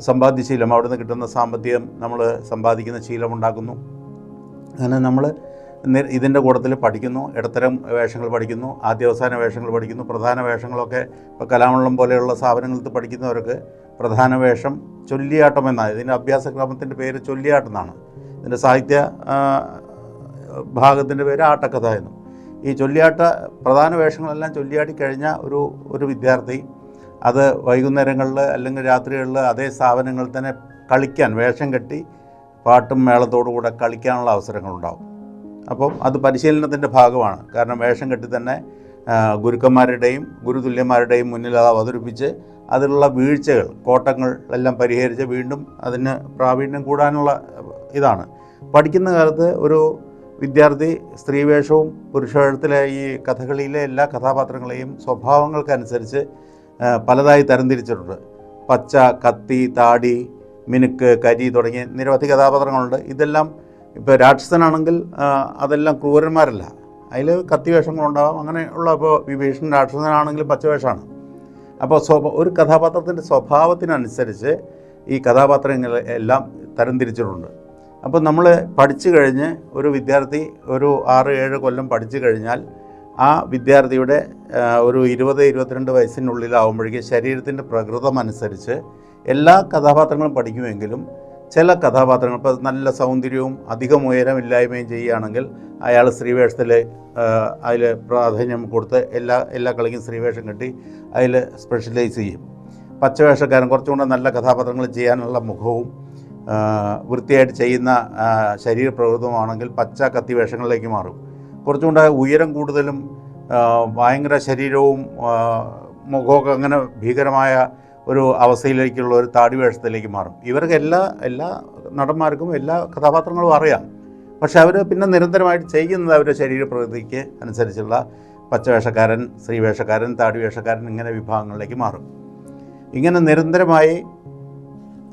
സമ്പാദ്യശീലം അവിടുന്ന് കിട്ടുന്ന സാമ്പത്തികം നമ്മൾ സമ്പാദിക്കുന്ന ശീലമുണ്ടാക്കുന്നു അങ്ങനെ നമ്മൾ ഇതിന്റെ കൂട്ടത്തിൽ പഠിക്കുന്നു ഇടത്തരം വേഷങ്ങൾ പഠിക്കുന്നു ആദ്യാവസാന വേഷങ്ങൾ പഠിക്കുന്നു പ്രധാന വേഷങ്ങളൊക്കെ ഇപ്പോൾ കലാമണ്ഡലം പോലെയുള്ള സ്ഥാപനങ്ങളിൽ പഠിക്കുന്നവർക്ക് പ്രധാന വേഷം ചൊല്ലിയാട്ടം എന്നാണ്. ഇതിന്റെ അഭ്യാസക്രമത്തിന്റെ പേര് ചൊല്ലിയാട്ടം എന്നാണ്. ഇതിന്റെ സാഹിത്യ ഭാഗത്തിന്റെ പേര് ആട്ടക്കഥ എന്നും. ഈ ചൊല്ലിയാട്ട പ്രധാന വേഷങ്ങളെല്ലാം ചൊല്ലിയാടി കഴിഞ്ഞ ഒരു ഒരു വിദ്യാർത്ഥി അത് വൈകുന്നേരങ്ങളിൽ അല്ലെങ്കിൽ രാത്രികളിൽ അതേ സ്ഥാപനങ്ങളിൽ തന്നെ കളിക്കാൻ വേഷം കെട്ടി പാട്ടും മേളത്തോടു കൂടെ കളിക്കാനുള്ള അവസരങ്ങളുണ്ടാവും. അപ്പം അത് പരിശീലനത്തിന്റെ ഭാഗമാണ്. കാരണം വേഷം കെട്ടി തന്നെ ഗുരുക്കന്മാരുടെയും ഗുരുതുല്യന്മാരുടെയും മുന്നിൽ അത് അവതരിപ്പിച്ച് അതിലുള്ള വീഴ്ചകൾ കോട്ടങ്ങൾ എല്ലാം പരിഹരിച്ച് വീണ്ടും അതിന് പ്രാവീണ്യം കൂടാനുള്ള ഇതാണ്. പഠിക്കുന്ന കാലത്ത് ഒരു വിദ്യാർത്ഥി സ്ത്രീവേഷവും പുരുഷവേഷത്തിലെ ഈ കഥകളിയിലെ എല്ലാ കഥാപാത്രങ്ങളെയും സ്വഭാവങ്ങൾക്കനുസരിച്ച് പലതായി തരംതിരിച്ചിട്ടുണ്ട്. പച്ച കത്തി താടി മിനുക്ക് കരി തുടങ്ങിയ നിരവധി കഥാപാത്രങ്ങളുണ്ട്. ഇതെല്ലാം ഇപ്പോൾ രാക്ഷസനാണെങ്കിൽ അതെല്ലാം ക്രൂരന്മാരല്ല. അതിൽ കത്തി വേഷങ്ങളുണ്ടാവാം അങ്ങനെയുള്ള ഇപ്പോൾ വിഭീഷണൻ രാക്ഷസനാണെങ്കിലും പച്ചവേഷമാണ് അപ്പോൾ സ്വഭ ഒരു കഥാപാത്രത്തിന്റെ സ്വഭാവത്തിനനുസരിച്ച് ഈ കഥാപാത്രങ്ങൾ എല്ലാം തരംതിരിച്ചിട്ടുണ്ട്. അപ്പോൾ നമ്മൾ പഠിച്ചു കഴിഞ്ഞ് ഒരു വിദ്യാർത്ഥി ഒരു ആറ് ഏഴ് കൊല്ലം പഠിച്ചു കഴിഞ്ഞാൽ ആ വിദ്യാർത്ഥിയുടെ ഒരു ഇരുപത് ഇരുപത്തിരണ്ട് വയസ്സിനുള്ളിലാവുമ്പോഴേക്കും ശരീരത്തിന്റെ പ്രകൃതം അനുസരിച്ച് എല്ലാ കഥാപാത്രങ്ങളും പഠിക്കുമെങ്കിലും ചില കഥാപാത്രങ്ങൾ ഇപ്പോൾ നല്ല സൗന്ദര്യവും അധികം ഉയരമില്ലായ്മയും ചെയ്യുകയാണെങ്കിൽ അയാൾ സ്ത്രീവേഷത്തിൽ അതിൽ പ്രാധാന്യം കൊടുത്ത് എല്ലാ എല്ലാ കളിക്കും സ്ത്രീവേഷം കെട്ടി അതിൽ സ്പെഷ്യലൈസ് ചെയ്യും. പച്ചവേഷക്കാരൻ കുറച്ചും കൂടെ നല്ല കഥാപാത്രങ്ങൾ ചെയ്യാനുള്ള മുഖവും വൃത്തിയായിട്ട് ചെയ്യുന്ന ശരീരപ്രകൃതമാണെങ്കിൽ പച്ച കത്തി വേഷങ്ങളിലേക്ക് മാറും. കുറച്ചും കൂടെ ഉയരം കൂടുതലും ഭയങ്കര ശരീരവും മുഖമൊക്കെ അങ്ങനെ ഭീകരമായ ഒരു അവസ്ഥയിലേക്കുള്ള ഒരു താടി വേഷത്തിലേക്ക് മാറും. ഇവർക്ക് എല്ലാ എല്ലാ നടന്മാർക്കും എല്ലാ കഥാപാത്രങ്ങളും അറിയാം. പക്ഷെ അവർ പിന്നെ നിരന്തരമായിട്ട് ചെയ്യുന്നത് അവരുടെ ശരീരപ്രകൃതിക്ക് അനുസരിച്ചുള്ള പച്ചവേഷക്കാരൻ സ്ത്രീവേഷക്കാരൻ താടി വേഷക്കാരൻ ഇങ്ങനെ വിഭാഗങ്ങളിലേക്ക് മാറും. ഇങ്ങനെ നിരന്തരമായി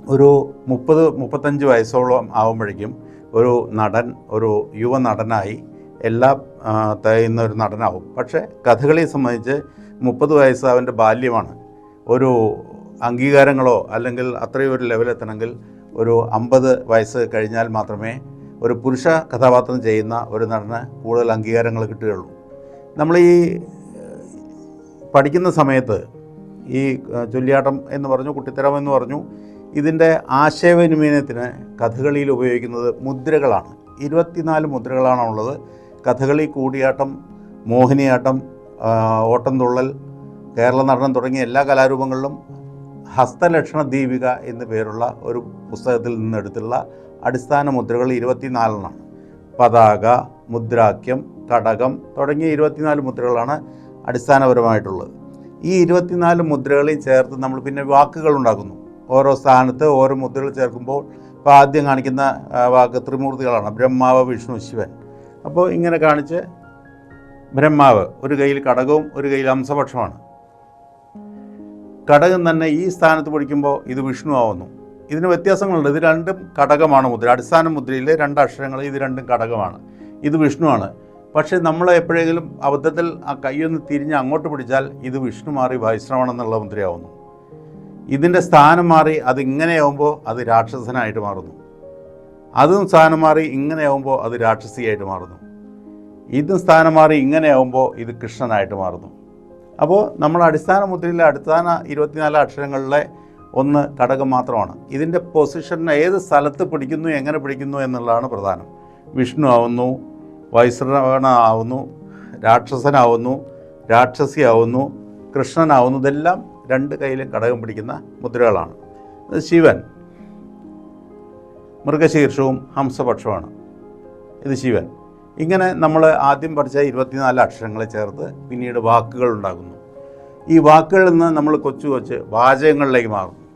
ഒരു മുപ്പത് മുപ്പത്തഞ്ച് വയസ്സോളം ആകുമ്പോഴേക്കും ഒരു നടൻ ഒരു യുവ നടനായി എല്ലാം തികയുന്ന ഒരു നടനാവും. പക്ഷേ കഥകളിയെ സംബന്ധിച്ച് മുപ്പത് വയസ്സ് അവന്റെ ബാല്യമാണ്. ഒരു അംഗീകാരങ്ങളോ അല്ലെങ്കിൽ അത്രയും ഒരു ലെവലെത്തണമെങ്കിൽ ഒരു അമ്പത് വയസ്സ് കഴിഞ്ഞാൽ മാത്രമേ ഒരു പുരുഷ കഥാപാത്രം ചെയ്യുന്ന ഒരു നടന് കൂടുതൽ അംഗീകാരങ്ങൾ കിട്ടുകയുള്ളൂ. നമ്മൾ ഈ പഠിക്കുന്ന സമയത്ത് ഈ ചൊല്ലിയാട്ടം എന്ന് പറഞ്ഞു കുട്ടിത്തരം എന്ന് പറഞ്ഞു ഇതിന്റെ ആശയവിനിമയത്തിന് കഥകളിയിൽ ഉപയോഗിക്കുന്നത് മുദ്രകളാണ്. ഇരുപത്തിനാല് മുദ്രകളാണ് ഉള്ളത് കഥകളി കൂടിയാട്ടം മോഹിനിയാട്ടം ഓട്ടംതുള്ളൽ കേരള നടനം തുടങ്ങിയ എല്ലാ കലാരൂപങ്ങളിലും ഹസ്തലക്ഷണ ദീപിക എന്നു പേരുള്ള ഒരു പുസ്തകത്തിൽ നിന്നെടുത്തുള്ള അടിസ്ഥാന മുദ്രകൾ ഇരുപത്തിനാലെണ്ണമാണ് പതാക മുദ്രാക്യം കടകം തുടങ്ങിയ ഇരുപത്തിനാല് മുദ്രകളാണ് അടിസ്ഥാനപരമായിട്ടുള്ളത്. ഈ ഇരുപത്തിനാല് മുദ്രകളെയും ചേർത്ത് നമ്മൾ പിന്നെ വാക്കുകൾ ഉണ്ടാക്കുന്നു. ഓരോ സ്ഥാനത്ത് ഓരോ മുദ്രകൾ ചേർക്കുമ്പോൾ ഇപ്പോൾ ആദ്യം കാണിക്കുന്ന വാക്ക് ത്രിമൂർത്തികളാണ്. ബ്രഹ്മാവ് വിഷ്ണു ശിവൻ. അപ്പോൾ ഇങ്ങനെ കാണിച്ച് ബ്രഹ്മാവ് ഒരു കയ്യിൽ കടകവും ഒരു കയ്യിൽ അംശപക്ഷമാണ് കടകം തന്നെ ഈ സ്ഥാനത്ത് പിടിക്കുമ്പോൾ ഇത് വിഷ്ണു ആവുന്നു. ഇതിന് വ്യത്യാസങ്ങളുണ്ട്. ഇത് രണ്ടും കടകമാണ് മുദ്ര. അടിസ്ഥാന മുദ്രയിലെ രണ്ട് അക്ഷരങ്ങൾ ഇത് രണ്ടും കടകമാണ്. ഇത് വിഷ്ണുവാണ്. പക്ഷേ നമ്മൾ എപ്പോഴെങ്കിലും അബദ്ധത്തിൽ ആ കൈയൊന്ന് തിരിഞ്ഞ് അങ്ങോട്ട് പിടിച്ചാൽ ഇത് വിഷ്ണു മാറി വൈഷ്ണവൻ എന്നുള്ള മുദ്രയാവുന്നു. ഇതിന്റെ സ്ഥാനം മാറി അത് ഇങ്ങനെയാവുമ്പോൾ അത് രാക്ഷസനായിട്ട് മാറുന്നു. അതും സ്ഥാനം മാറി ഇങ്ങനെയാവുമ്പോൾ അത് രാക്ഷസിയായിട്ട് മാറുന്നു. ഇതും സ്ഥാനം മാറി ഇങ്ങനെയാവുമ്പോൾ ഇത് കൃഷ്ണനായിട്ട് മാറുന്നു. അപ്പോൾ നമ്മൾ അടിസ്ഥാന മുദ്രയിലെ അടിസ്ഥാന ഇരുപത്തിനാല് അക്ഷരങ്ങളിലെ ഒന്ന് ഘടകം മാത്രമാണ്. ഇതിന്റെ പൊസിഷനെ ഏത് സ്ഥലത്ത് പിടിക്കുന്നു എങ്ങനെ പിടിക്കുന്നു എന്നുള്ളതാണ് പ്രധാനം. വിഷ്ണു ആവുന്നു വൈശ്രവണ ആവുന്നു രാക്ഷസനാവുന്നു രാക്ഷസിയാവുന്നു കൃഷ്ണനാവുന്നു. ഇതെല്ലാം രണ്ട് കയ്യിലും ഘടകം പിടിക്കുന്ന മുദ്രകളാണ്. ശിവൻ. മൃഗശീർഷവും ഹംസപക്ഷവുമാണ്. ഇത് ശിവൻ ഇങ്ങനെ നമ്മൾ ആദ്യം പഠിച്ച ഇരുപത്തിനാല് അക്ഷരങ്ങളെ ചേർത്ത് പിന്നീട് വാക്കുകൾ ഉണ്ടാകുന്നു ഈ വാക്കുകളിൽ നിന്ന് നമ്മൾ കൊച്ചു കൊച്ച് വാചകങ്ങളിലേക്ക് മാറുന്നു.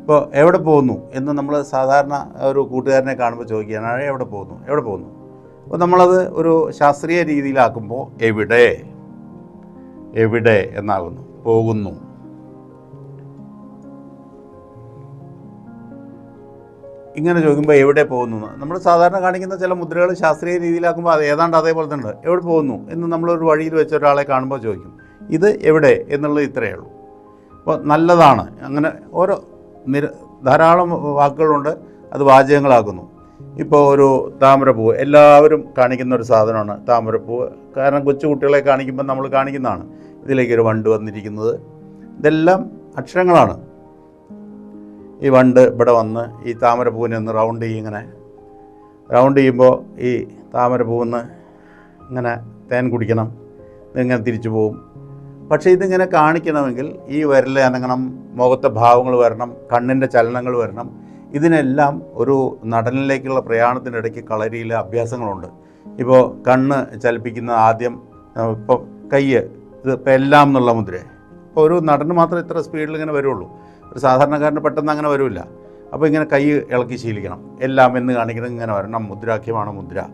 ഇപ്പോൾ എവിടെ പോകുന്നു എന്ന് നമ്മൾ സാധാരണ ഒരു കൂട്ടുകാരനെ കാണുമ്പോൾ ചോദിക്കുകയാണ് "ആ, എവിടെ പോകുന്നു? എവിടെ പോകുന്നു? അപ്പോൾ നമ്മളത് ഒരു ശാസ്ത്രീയ രീതിയിലാക്കുമ്പോൾ എവിടെ? എവിടെ എന്നാകുന്നു. പോകുന്നു. ഇങ്ങനെ ചോദിക്കുമ്പോൾ എവിടെ പോകുന്നു? നമ്മൾ സാധാരണ കാണിക്കുന്ന ചില മുദ്രകൾ ശാസ്ത്രീയ രീതിയിലാക്കുമ്പോൾ അത് ഏതാണ്ട് അതേപോലെ തന്നെ എവിടെ പോകുന്നു എന്ന് നമ്മളൊരു വഴിയിൽ വെച്ച ഒരാളെ കാണുമ്പോൾ ചോദിക്കും. ഇത് എവിടെ എന്നുള്ളത് ഇത്രയേ ഉള്ളൂ. അപ്പോൾ നല്ലതാണ്. അങ്ങനെ ഓരോ നിര ധാരാളം വാക്കുകളുണ്ട്. അത് വാചകങ്ങളാക്കുന്നു. ഇപ്പോൾ ഒരു താമരപ്പൂവ് എല്ലാവരും കാണിക്കുന്ന ഒരു സാധനമാണ് താമരപ്പൂവ് കാരണം കൊച്ചു കുട്ടികളെ കാണിക്കുമ്പോൾ നമ്മൾ കാണിക്കുന്നതാണ്. ഇതിലേക്ക് ഒരു വണ്ട് വന്നിരിക്കുന്നത്. ഇതെല്ലാം അക്ഷരങ്ങളാണ്. ഈ വണ്ട് ഇവിടെ വന്ന് ഈ താമരപ്പൂവിനെ ഒന്ന് റൗണ്ട് ചെയ്യും ഇങ്ങനെ. റൗണ്ട് ചെയ്യുമ്പോൾ ഈ താമരപ്പൂവിന്ന് ഇങ്ങനെ തേൻ കുടിക്കണം. ഇതിങ്ങനെ തിരിച്ചു പോകും പക്ഷേ ഇതിങ്ങനെ കാണിക്കണമെങ്കിൽ ഈ വിരൽ അനങ്ങണം മുഖത്തെ ഭാവങ്ങൾ വരണം കണ്ണിന്റെ ചലനങ്ങൾ വരണം. ഇതിനെല്ലാം ഒരു നടനിലേക്കുള്ള പ്രയാണത്തിന്റെ പ്രയാണത്തിനിടയ്ക്ക് കളരിയിലെ അഭ്യാസങ്ങളുണ്ട്. ഇപ്പോൾ കണ്ണ് ചലിപ്പിക്കുന്ന ആദ്യം ഇപ്പോൾ കയ്യ് ഇത് ഇപ്പം എല്ലാം എന്നുള്ള മുദ്ര ഇപ്പോൾ ഒരു നടന് മാത്രം ഇത്ര സ്പീഡിൽ ഇങ്ങനെ വരുള്ളൂ. ഒരു സാധാരണക്കാരന് പെട്ടെന്ന് അങ്ങനെ വരില്ല. അപ്പോൾ ഇങ്ങനെ കൈ ഇളക്കി ശീലിക്കണം. എല്ലാം എന്ന് കാണിക്കണം ഇങ്ങനെ വരണം. മുദ്രാഖ്യമാണ് മുദ്ര?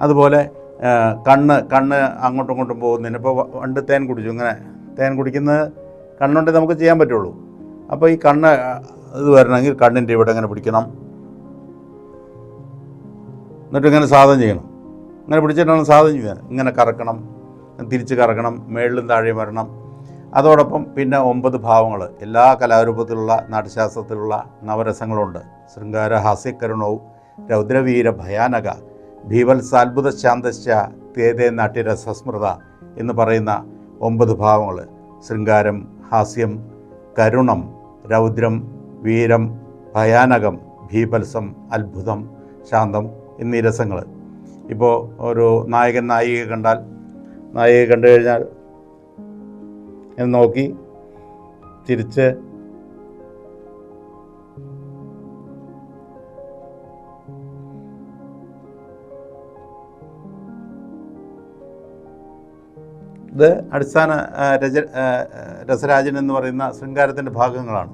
അതുപോലെ കണ്ണ് കണ്ണ് അങ്ങോട്ടും ഇങ്ങോട്ടും പോകുന്നതിന്. ഇപ്പോൾ പണ്ട് തേൻ കുടിച്ചു. ഇങ്ങനെ തേൻ കുടിക്കുന്നത് കണ്ണുണ്ടേ നമുക്ക് ചെയ്യാൻ പറ്റുള്ളൂ. അപ്പോൾ ഈ കണ്ണ് ഇത് വരണമെങ്കിൽ കണ്ണിന്റെ ഇവിടെ ഇങ്ങനെ പിടിക്കണം. എന്നിട്ട് ഇങ്ങനെ സാധനം ചെയ്യണം. ഇങ്ങനെ പിടിച്ചിട്ടാണ് സാധനം ചെയ്യുക ഇങ്ങനെ കറക്കണം. തിരിച്ച് കറക്കണം. മേളിലും താഴെയും വരണം. അതോടൊപ്പം പിന്നെ ഒമ്പത് ഭാവങ്ങൾ എല്ലാ കലാരൂപത്തിലുള്ള നാട്യശാസ്ത്രത്തിലുള്ള നവരസങ്ങളുണ്ട്. ശൃംഗാര ഹാസ്യകരുണവും രൗദ്രവീര ഭയാനക ഭീവത്സാത്ഭുത ശാന്തശ്ച തേതേ നാട്യരസസ്മൃത എന്ന് പറയുന്ന ഒമ്പത് ഭാവങ്ങൾ ശൃംഗാരം ഹാസ്യം കരുണം രൗദ്രം വീരം ഭയാനകം ഭീപത്സം അത്ഭുതം ശാന്തം എന്നീ രസങ്ങൾ ഇപ്പോൾ ഒരു നായകൻ നായിക കണ്ടാൽ നായിക കണ്ടു കഴിഞ്ഞാൽ എന്ന് നോക്കി തിരിച്ച് ഇത് അടിസ്ഥാന രജ രസരാജൻ എന്ന് പറയുന്ന ശൃംഗാരത്തിന്റെ ഭാഗങ്ങളാണ്.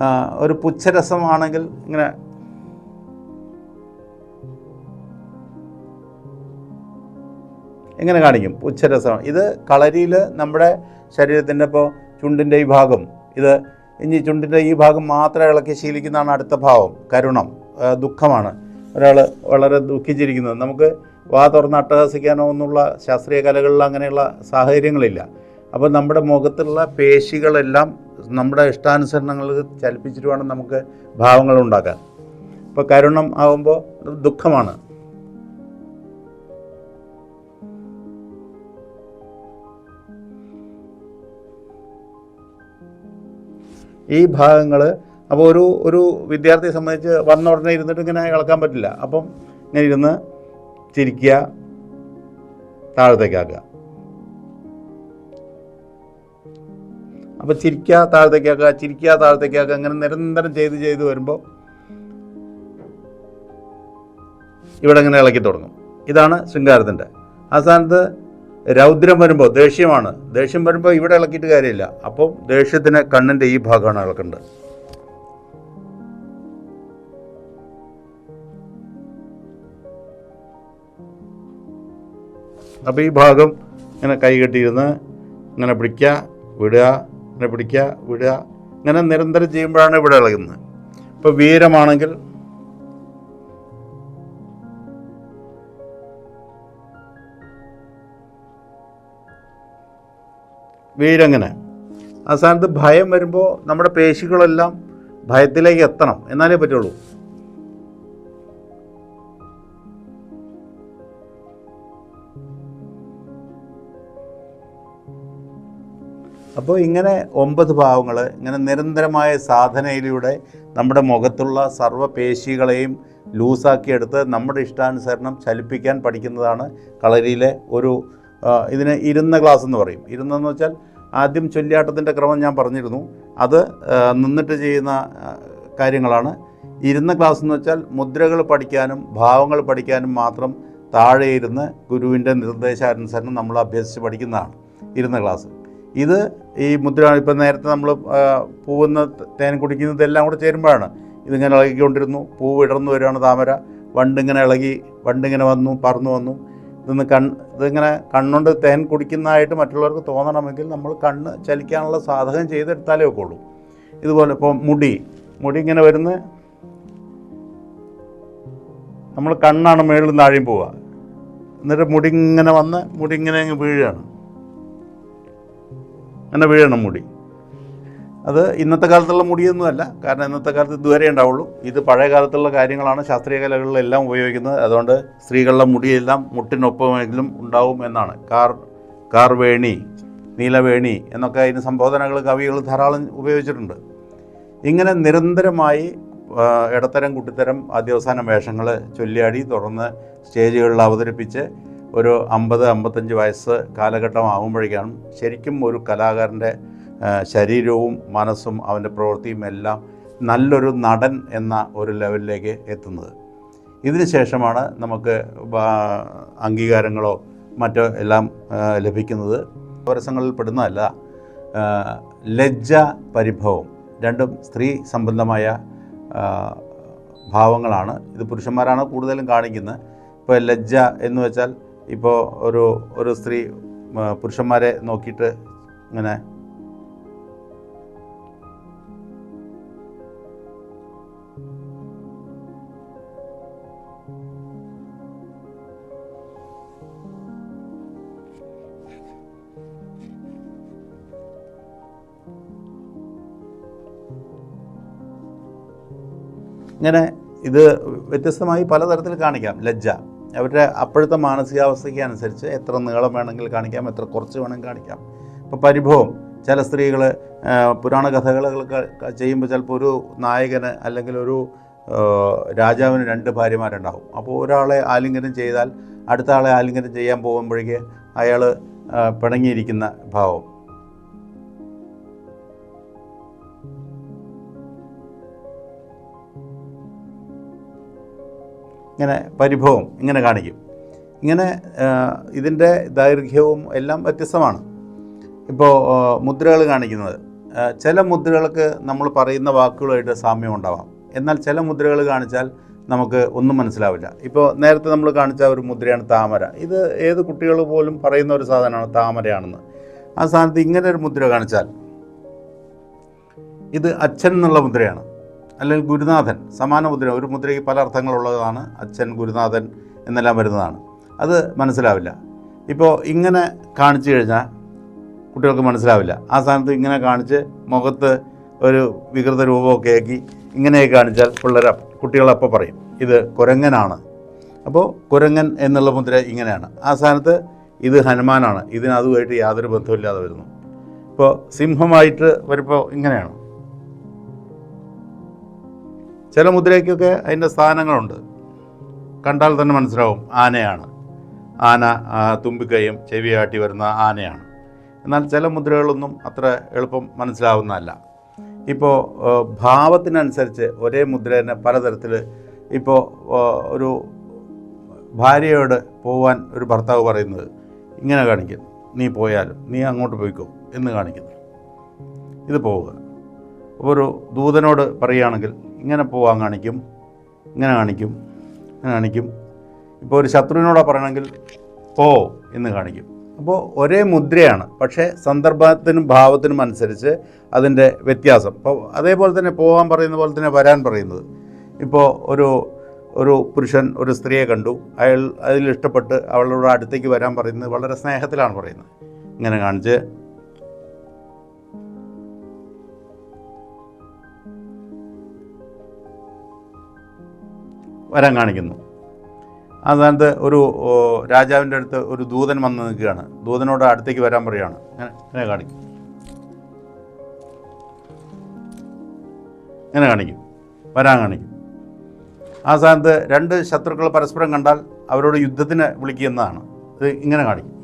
ആ, ഒരു പുച്ഛരസമാണെങ്കിൽ ഇങ്ങനെ എങ്ങനെ കാണിക്കും? ഉച്ചരസം. ഇത് കളരിയിൽ നമ്മുടെ ശരീരത്തിന്റെ ഇപ്പോൾ ചുണ്ടിന്റെ ഈ ഭാഗം ഇത് ഇനി ചുണ്ടിന്റെ ഈ ഭാഗം മാത്രം ഇളക്കി ശീലിക്കുന്നതാണ് അടുത്ത ഭാവം കരുണം ദുഃഖമാണ്. ഒരാൾ വളരെ ദുഃഖിച്ചിരിക്കുന്നത്. നമുക്ക് വാ തുറന്ന് അട്ടഹസിക്കാനോ എന്നുള്ള ശാസ്ത്രീയ കലകളിൽ അങ്ങനെയുള്ള സാഹചര്യങ്ങളില്ല. അപ്പോൾ നമ്മുടെ മുഖത്തുള്ള പേശികളെല്ലാം നമ്മുടെ ഇഷ്ടാനുസരണങ്ങൾ ചലിപ്പിച്ചിട്ട് വേണം നമുക്ക് ഭാവങ്ങൾ ഉണ്ടാക്കാൻ. ഇപ്പോൾ കരുണം ആകുമ്പോൾ ദുഃഖമാണ്. ഈ ഭാഗങ്ങൾ അപ്പോൾ ഒരു ഒരു വിദ്യാർത്ഥിയെ സംബന്ധിച്ച് വന്ന ഉടനെ ഇരുന്നിട്ട് ഇങ്ങനെ ഇളക്കാൻ പറ്റില്ല. അപ്പം ഇങ്ങനെ ഇരുന്ന് ചിരിക്കുക താഴത്തേക്കാക്കുക. അപ്പോൾ ചിരിക്കുക താഴത്തേക്കാക്കുക ചിരിക്കുക താഴത്തേക്കാക്കുക അങ്ങനെ നിരന്തരം ചെയ്ത് ചെയ്ത് വരുമ്പോൾ ഇവിടെ ഇങ്ങനെ ഇളക്കി തുടങ്ങും. ഇതാണ് ശൃംഗാരത്തിന്റെ ആ സ്ഥാനത്ത് രൗദ്രം വരുമ്പോൾ ദേഷ്യമാണ്. ദേഷ്യം വരുമ്പോൾ ഇവിടെ ഇളക്കിയിട്ട് കാര്യമില്ല. അപ്പം ദേഷ്യത്തിന് കണ്ണിന്റെ ഈ ഭാഗമാണ് ഇളക്കേണ്ടത്. അപ്പോൾ ഈ ഭാഗം ഇങ്ങനെ കൈ കെട്ടിയിരുന്ന് ഇങ്ങനെ പിടിക്കുക വിടുക ഇങ്ങനെ പിടിക്കുക വിടുക. ഇങ്ങനെ നിരന്തരം ചെയ്യുമ്പോഴാണ് ഇവിടെ ഇളകുന്നത്. ഇപ്പോൾ വീരമാണെങ്കിൽ വീരങ്ങനെ. ആ സ്ഥാനത്ത് ഭയം വരുമ്പോൾ നമ്മുടെ പേശികളെല്ലാം ഭയത്തിലേക്ക് എത്തണം. എന്നാലേ പറ്റുള്ളൂ. അപ്പോൾ ഇങ്ങനെ ഒമ്പത് ഭാവങ്ങൾ ഇങ്ങനെ നിരന്തരമായ സാധനയിലൂടെ നമ്മുടെ മുഖത്തുള്ള സർവ പേശികളെയും ലൂസാക്കിയെടുത്ത് നമ്മുടെ ഇഷ്ടാനുസരണം ചലിപ്പിക്കാൻ പഠിക്കുന്നതാണ് കളരിയിലെ ഒരു ഇതിന് ഇരുന്ന ക്ലാസ് എന്ന് പറയും. ഇരുന്നെന്ന് വെച്ചാൽ ആദ്യം ചൊല്ലിയാട്ടത്തിന്റെ ക്രമം ഞാൻ പറഞ്ഞിരുന്നു. അത് നിന്നിട്ട് ചെയ്യുന്ന കാര്യങ്ങളാണ്. ഇരുന്ന ക്ലാസ് എന്ന് വെച്ചാൽ മുദ്രകൾ പഠിക്കാനും ഭാവങ്ങൾ പഠിക്കാനും മാത്രം താഴെ ഇരുന്ന് ഗുരുവിന്റെ നിർദ്ദേശാനുസരണം നമ്മൾ അഭ്യസിച്ച് പഠിക്കുന്നതാണ് ഇരുന്ന ക്ലാസ് ഇത് ഈ മുദ്ര ഇപ്പം നേരത്തെ നമ്മൾ പൂവുന്ന തേൻ കുടിക്കുന്നതെല്ലാം കൂടെ ചേരുമ്പോഴാണ് ഇതിങ്ങനെ ഇളകിക്കൊണ്ടിരുന്നു. പൂവ് ഇടർന്നു വരികയാണ് താമര. വണ്ടിങ്ങനെ ഇളകി വണ്ടിങ്ങനെ വന്നു പറന്നു വന്നു. ഇതൊന്ന് കൺ ഇതിങ്ങനെ കണ്ണുകൊണ്ട് തേൻ കുടിക്കുന്നതായിട്ട് മറ്റുള്ളവർക്ക് തോന്നണമെങ്കിൽ നമ്മൾ കണ്ണ് ചലിക്കാനുള്ള സാധകം ചെയ്തെടുത്താലേ ഒക്കെ ഉള്ളൂ ഇതുപോലെ ഇപ്പോൾ മുടി മുടി ഇങ്ങനെ വരുന്ന നമ്മൾ കണ്ണാണ് മേളിൽ താഴെയും പോവുക. എന്നിട്ട് മുടി ഇങ്ങനെ വന്ന് മുടി ഇങ്ങനെ അങ്ങ് വീഴുകയാണ്. അങ്ങനെ വീഴണം മുടി. അത് ഇന്നത്തെ കാലത്തുള്ള മുടിയൊന്നുമല്ല കാരണം ഇന്നത്തെ കാലത്ത് ഇതുവരെ ഉണ്ടാവുള്ളൂ. ഇത് പഴയ കാലത്തുള്ള കാര്യങ്ങളാണ്. ശാസ്ത്രീയ കലകളിലെല്ലാം ഉപയോഗിക്കുന്നത്. അതുകൊണ്ട് സ്ത്രീകളുടെ മുടിയെല്ലാം മുട്ടിനൊപ്പമെങ്കിലും ഉണ്ടാവും എന്നാണ്. കാർ കാർവേണി നീലവേണി എന്നൊക്കെ അതിന് സംബോധനകൾ കവികൾ ധാരാളം ഉപയോഗിച്ചിട്ടുണ്ട്. ഇങ്ങനെ നിരന്തരമായി ഇടത്തരം കുട്ടിത്തരം ആദ്യവസാന വേഷങ്ങൾ ചൊല്ലിയാടി തുടർന്ന് സ്റ്റേജുകളിൽ അവതരിപ്പിച്ച് ഒരു അമ്പത് അമ്പത്തഞ്ച് വയസ്സ് കാലഘട്ടം ആകുമ്പോഴേക്കാണ് ശരിക്കും ഒരു കലാകാരന്റെ ശരീരവും മനസ്സും അവന്റെ പ്രവൃത്തിയും എല്ലാം നല്ലൊരു നടൻ എന്ന ഒരു ലെവലിലേക്ക് എത്തുന്നത്. ഇതിന് ശേഷമാണ് നമുക്ക് അംഗീകാരങ്ങളോ മറ്റോ എല്ലാം ലഭിക്കുന്നത്. പരസ്യങ്ങളിൽ പെടുന്നതല്ല ലജ്ജ പരിഭവം. രണ്ടും സ്ത്രീ സംബന്ധമായ ഭാവങ്ങളാണ്. ഇത് പുരുഷന്മാരാണ് കൂടുതലും കാണിക്കുന്നത്. ഇപ്പോൾ ലജ്ജ എന്ന് വെച്ചാൽ ഇപ്പോൾ ഒരു ഒരു സ്ത്രീ പുരുഷന്മാരെ നോക്കിയിട്ട് ഇങ്ങനെ ഇങ്ങനെ ഇത് വ്യത്യസ്തമായി പലതരത്തിൽ കാണിക്കാം. ലജ്ജ. അവരുടെ അപ്പോഴത്തെ മാനസികാവസ്ഥയ്ക്ക് അനുസരിച്ച് എത്ര നീളം വേണമെങ്കിൽ കാണിക്കാം എത്ര കുറച്ച് വേണമെങ്കിൽ കാണിക്കാം. ഇപ്പോൾ പരിഭവം. ചില സ്ത്രീകൾ പുരാണ കഥകളൊക്കെ ചെയ്യുമ്പോൾ ചിലപ്പോൾ ഒരു നായകന് അല്ലെങ്കിൽ ഒരു രാജാവിന് രണ്ട് ഭാര്യമാരുണ്ടാവും. അപ്പോൾ ഒരാളെ ആലിംഗനം ചെയ്താൽ അടുത്ത ആളെ ആലിംഗനം ചെയ്യാൻ പോകുമ്പോഴേക്ക് അയാൾ പിണങ്ങിയിരിക്കുന്ന ഭാവം. ഇങ്ങനെ പരിഭവം ഇങ്ങനെ കാണിക്കും. ഇങ്ങനെ ഇതിന്റെ ദൈർഘ്യവും എല്ലാം വ്യത്യസ്തമാണ്. ഇപ്പോൾ മുദ്രകൾ കാണിക്കുന്നത്. ചില മുദ്രകൾക്ക് നമ്മൾ പറയുന്ന വാക്കുകളുമായിട്ട് സാമ്യം ഉണ്ടാവാം. എന്നാൽ ചില മുദ്രകൾ കാണിച്ചാൽ നമുക്ക് ഒന്നും മനസ്സിലാവില്ല. ഇപ്പോൾ നേരത്തെ നമ്മൾ കാണിച്ച ഒരു മുദ്രയാണ് താമര. ഇത് ഏത് കുട്ടികൾ പോലും പറയുന്ന ഒരു സാധനമാണ് താമരയാണെന്ന്. ആ സ്ഥാനത്ത് ഇങ്ങനെ ഒരു മുദ്ര കാണിച്ചാൽ ഇത് അച്ഛൻ എന്നുള്ള മുദ്രയാണ്. അല്ലെങ്കിൽ ഗുരുനാഥൻ സമാന മുദ്ര ഒരു മുദ്രയ്ക്ക് പല അർത്ഥങ്ങളുള്ളതാണ് അച്ഛൻ ഗുരുനാഥൻ എന്നെല്ലാം വരുന്നതാണ്. അത് മനസ്സിലാവില്ല. ഇപ്പോൾ ഇങ്ങനെ കാണിച്ചു കഴിഞ്ഞാൽ കുട്ടികൾക്ക് മനസ്സിലാവില്ല. ആ സ്ഥാനത്ത് ഇങ്ങനെ കാണിച്ച് മുഖത്ത് ഒരു വികൃത രൂപമൊക്കെ ആക്കി ഇങ്ങനെയൊക്കെ കാണിച്ചാൽ പിള്ളേർ കുട്ടികളപ്പോൾ പറയും ഇത് കുരങ്ങനാണ്. അപ്പോൾ കുരങ്ങൻ എന്നുള്ള മുദ്ര ഇങ്ങനെയാണ്. ആ സ്ഥാനത്ത് ഇത് ഹനുമാനാണ്. ഇതിന് അതുമായിട്ട് യാതൊരു ബന്ധമില്ലാതെ വരുന്നു. ഇപ്പോൾ സിംഹമായിട്ട് വരുമ്പോൾ ഇങ്ങനെയാണ്? ചില മുദ്രയ്ക്കൊക്കെ അതിന്റെ സ്ഥാനങ്ങളുണ്ട്. കണ്ടാൽ തന്നെ മനസ്സിലാവും ആനയാണ്. ആന തുമ്പിക്കൈയും ചെവിയാട്ടി വരുന്ന ആനയാണ്. എന്നാൽ ചില മുദ്രകളൊന്നും അത്ര എളുപ്പം മനസ്സിലാവുന്നതല്ല. ഇപ്പോൾ ഭാവത്തിനനുസരിച്ച് ഒരേ മുദ്ര തന്നെ പലതരത്തിൽ ഇപ്പോൾ ഒരു ഭാര്യയോട് പോവാൻ ഒരു ഭർത്താവ് പറയുന്നത് ഇങ്ങനെ കാണിക്കും. നീ പോയാലും നീ അങ്ങോട്ട് പോയിക്കോ എന്ന് കാണിക്കുന്നു. ഇത് പോവുക. ഒരു ദൂതനോട് പറയുകയാണെങ്കിൽ ഇങ്ങനെ പോവാൻ കാണിക്കും ഇങ്ങനെ കാണിക്കും ഇങ്ങനെ കാണിക്കും. ഇപ്പോൾ ഒരു ശത്രുവിനോടാ പറയണമെങ്കിൽ പോ എന്ന് കാണിക്കും. അപ്പോൾ ഒരേ മുദ്രയാണ് പക്ഷേ സന്ദർഭത്തിനും ഭാവത്തിനും അനുസരിച്ച് അതിന്റെ വ്യത്യാസം. അപ്പോൾ അതേപോലെ തന്നെ പോകാൻ പറയുന്ന പോലെ തന്നെ വരാൻ പറയുന്നത്. ഇപ്പോൾ ഒരു ഒരു പുരുഷൻ ഒരു സ്ത്രീയെ കണ്ടു. അയാൾ അതിൽ ഇഷ്ടപ്പെട്ട് അവളോട് അടുത്തേക്ക് വരാൻ പറയുന്നത് വളരെ സ്നേഹത്തിലാണ് പറയുന്നത്. ഇങ്ങനെ കാണിച്ച് വരാൻ കാണിക്കുന്നു. ആ സ്ഥാനത്ത് ഒരു രാജാവിന്റെ അടുത്ത് ഒരു ദൂതൻ വന്ന് നിൽക്കുകയാണ്. ദൂതനോട് അടുത്തേക്ക് വരാൻ പറയുകയാണ്. അങ്ങനെ ഇങ്ങനെ കാണിക്കും. ഇങ്ങനെ കാണിക്കും. വരാൻ കാണിക്കും. ആ സ്ഥാനത്ത് രണ്ട് ശത്രുക്കൾ പരസ്പരം കണ്ടാൽ അവരോട് യുദ്ധത്തിന് വിളിക്കുന്നതാണ് ഇത് ഇങ്ങനെ കാണിക്കും.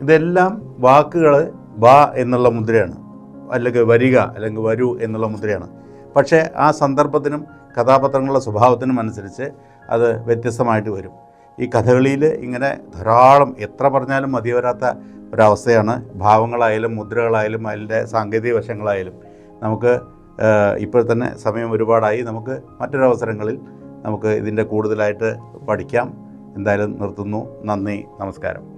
ഇതെല്ലാം വാക്കുകൾ വാ എന്നുള്ള മുദ്രയാണ്. അല്ലെങ്കിൽ വരിക അല്ലെങ്കിൽ വരൂ എന്നുള്ള മുദ്രയാണ്. പക്ഷേ ആ സന്ദർഭത്തിനും കഥാപാത്രങ്ങളുടെ സ്വഭാവത്തിനും അനുസരിച്ച് അത് വ്യത്യസ്തമായിട്ട് വരും. ഈ കഥകളിയിൽ ഇങ്ങനെ ധാരാളം എത്ര പറഞ്ഞാലും മതി വരാത്ത ഒരവസ്ഥയാണ്. ഭാവങ്ങളായാലും മുദ്രകളായാലും അതിന്റെ സാങ്കേതിക വശങ്ങളായാലും നമുക്ക് ഇപ്പോൾ തന്നെ സമയം ഒരുപാടായി. നമുക്ക് മറ്റൊരവസരങ്ങളിൽ നമുക്ക് ഇതിന്റെ കൂടുതലായിട്ട് പഠിക്കാം. എന്തായാലും നിർത്തുന്നു. നന്ദി. നമസ്കാരം.